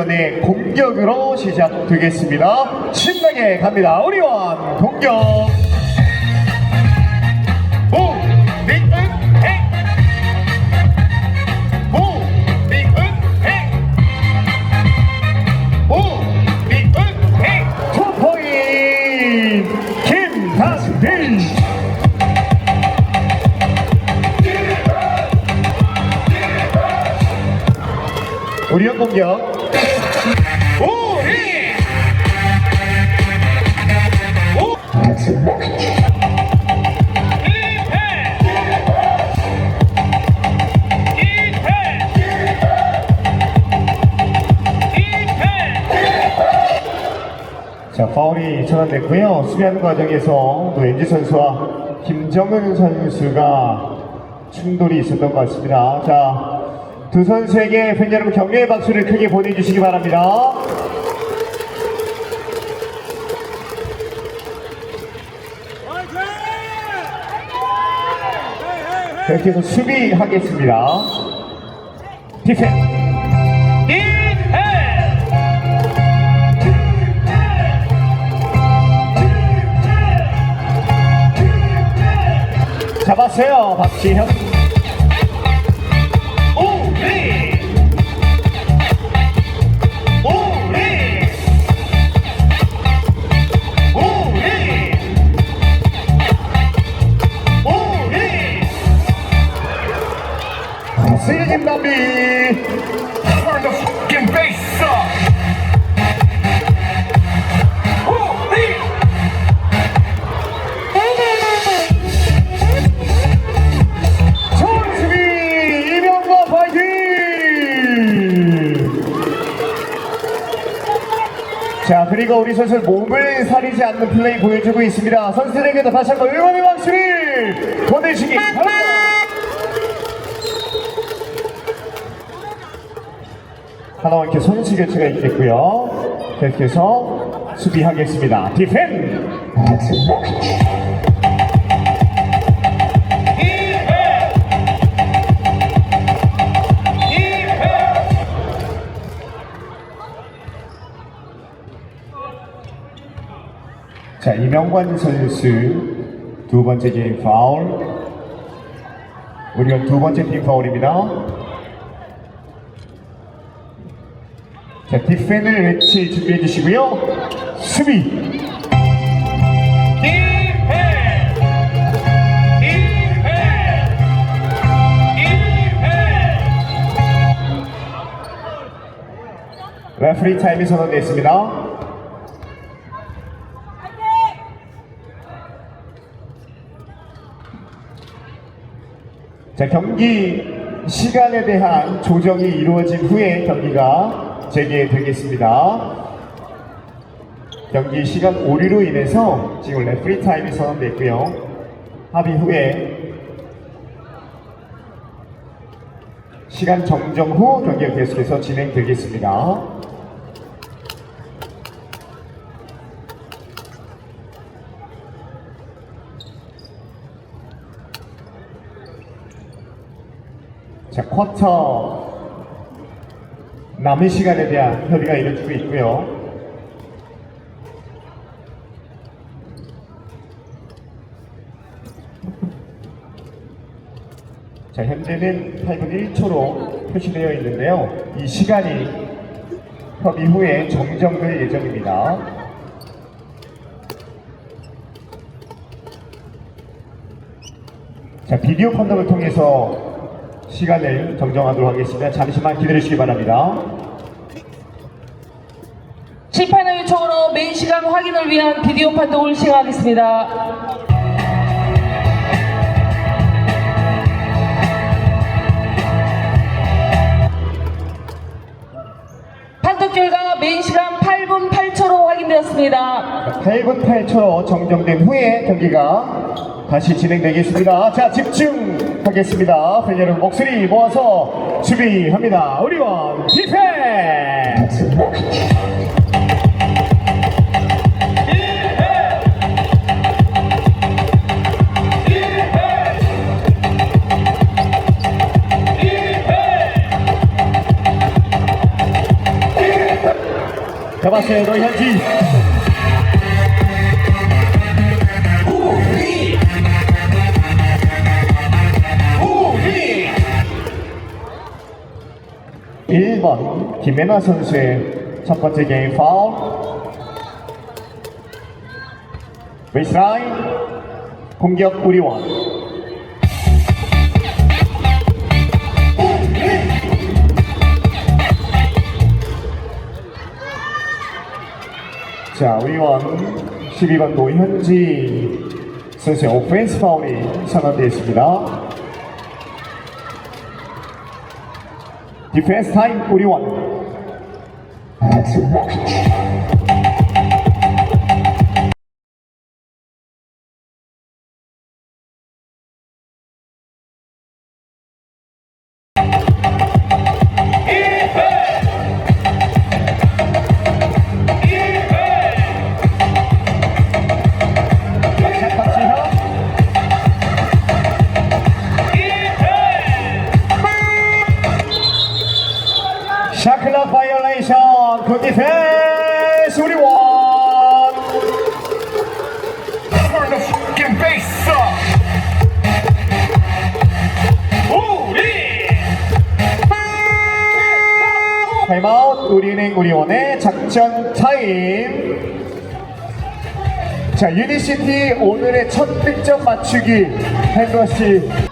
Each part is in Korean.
우리원의 공격으로 시작되겠습니다. 신나게 갑니다. 우리원 공격. 오, 링은 해. 오, 링은 해. 오, 링은 해. 투 포인트 김다슬. 우리원 공격. 자, 파울이 전환됐고요. 수비하는 과정에서 또 엔지 선수와 김정은 선수가 충돌이 있었던 것 같습니다. 자, 두 선수에게 팬 여러분 격려의 박수를 크게 보내주시기 바랍니다. 이렇게 해서 수비하겠습니다. 디펜. 잡았어요, 박지현. 세진 담비! Turn the fucking! 자 그리고 우리 선수 몸을 사리지 않는 플레이 보여주고 있습니다. 선수들에게도 다시 한번 응원의 박수를 보내시기 바랍니다. 하나와 이렇게 선수 교체가 있겠고요. 계속해서 수비하겠습니다. 디펜! 자, 이명관 선수 두 번째 게임 파울. 우리가 두 번째 팀 파울입니다. 자, 디펜을 외치 준비해 주시고요. 수비. 레프리 타임이 선언됐습니다. 자, 경기 시간에 대한 조정이 이루어진 후에 경기가 재개되겠습니다. 경기 시간 오류로 인해서 지금 레프리 타임이 선언됐고요. 합의 후에 시간 정정 후 경기가 계속해서 진행되겠습니다. 자, 쿼터 남은 시간에 대한 협의가 이루어지고 있고요. 자, 현재는 8분 1초로 표시되어 있는데요. 이 시간이 협의 후에 정정될 예정입니다. 자, 비디오 판독을 통해서 시간을 정정하도록 하겠습니다. 잠시만 기다려 주시기 바랍니다. 심판의 요청으로 메인 시간 확인을 위한 비디오 판독을 시행하겠습니다. 판독 결과 메인 시간 8분 8초로 확인되었습니다. 8분 8초 정정된 후에 경기가 다시 진행되겠습니다. 자, 집중하겠습니다. 팬 여러분 목소리 모아서 수비합니다. 우리원 디펜스! 잡았어요, 노현지. 일번 김혜나 선수의 첫 번째 게임 파울. 베이스라인 공격 우리원. 자, 우리원 12번 노현지 선수의 오펜스 파울이 선언되어 있습니다. 디펜스 작전 타임. 자 유니시티 오늘의 첫 득점 맞추기 hen더씨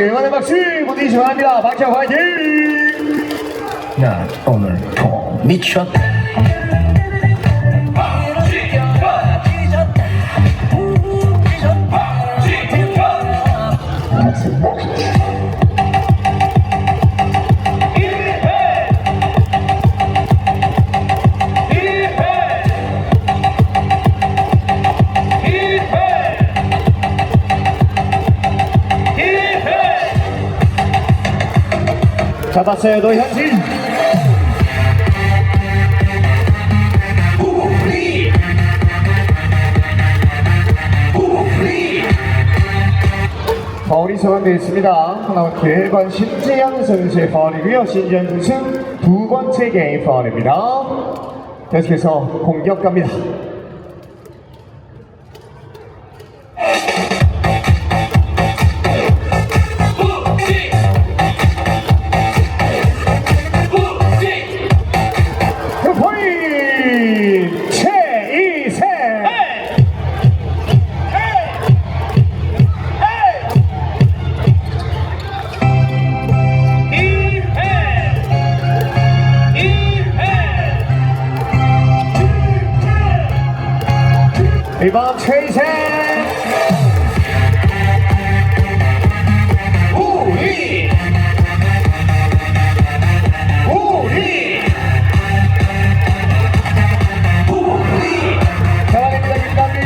선수 응원의 박수! 보내주시기 바랍니다. 박찬 화이팅! 나 오늘 더 미쳤다 잡았어요 노현진. 파울이 선언되어 있습니다. 하나원 1번 신재현 선수의 파울이고요. 신재현 선수 두 번째 게임 파울입니다. 계속해서 공격 갑니다 이번 최희생. 5위 5위 5위 대박입니다 김남민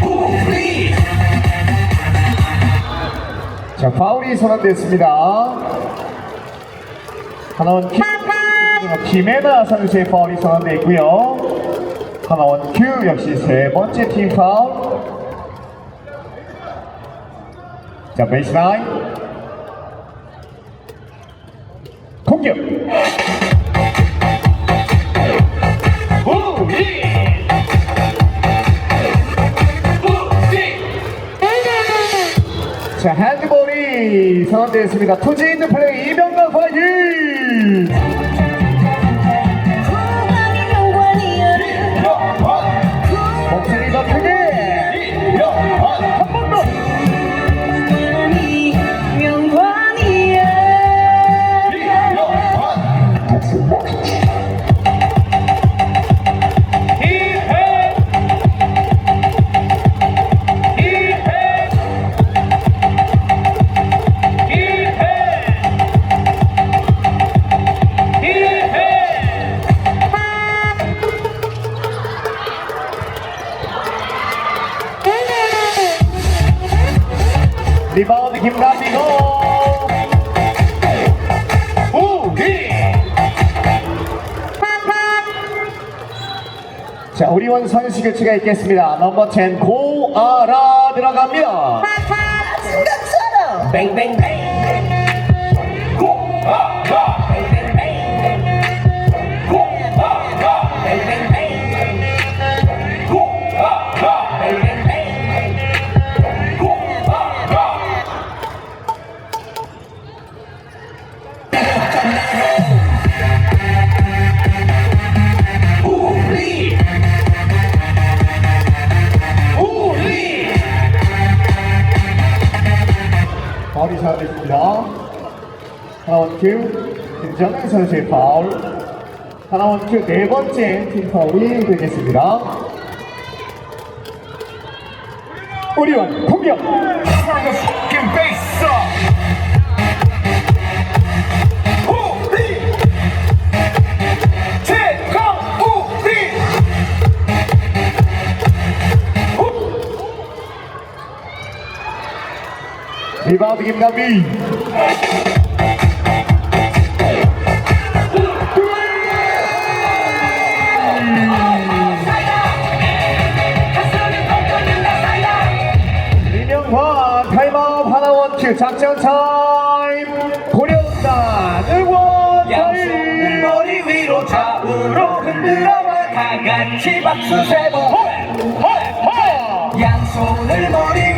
5위 자 파울이 선언됐습니다. 하나원 킥. 김혜나 선수의 파울이 선언되어 있고요. 하나원 Q 역시 세 번째 팀 파울. 자, 베이스라인. 공격! 자, 핸드볼이 선언되었습니다. 투지 있는 플레이 이병관 파이 김남비고 우리 자 우리원 선수 교체가 있겠습니다 넘버 10 고아라 들어갑니다 뱅뱅뱅 하나 원큐 김정은 선수의 파울 하나 원큐 네 번째 팀 파울이 되겠습니다 우리원 공격 리바운드 김남비 이명환 타임아웃 하나 원 큐 작전 타임. 고려운다. 응원 양손을 타임. 머리 위로 좌우로 흔들어봐 다 같이 박수 세번. 양손을 머리